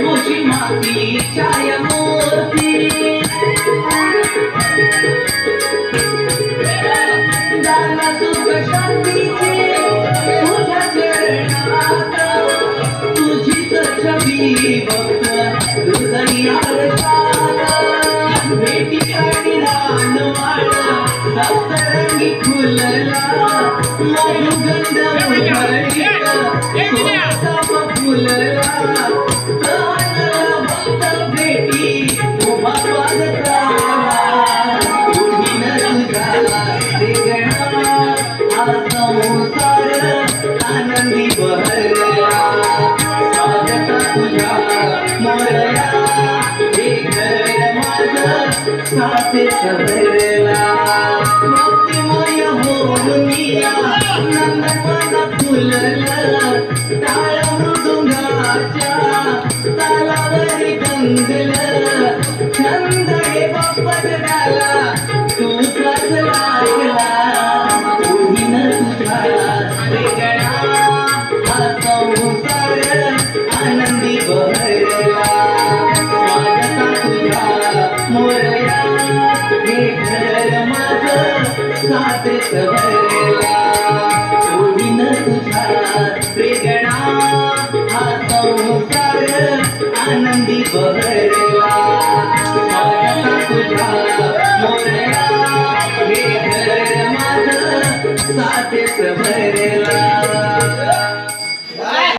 तुझी माती छाया मूर्ती दादा सुख शांतीची तुझ्या चरणात तुझी छबी बघ हृदयात भेटी आणि रान वाळा सप्तरंगी फुलला मयुगंध फुलला ುಲಾ ನಂದ ಪುಲ ತಾಳ तुझा वेगळा हा संसार आनंदी बहरला स्वागता तुझ्या मोरया हे घर माझं भरला.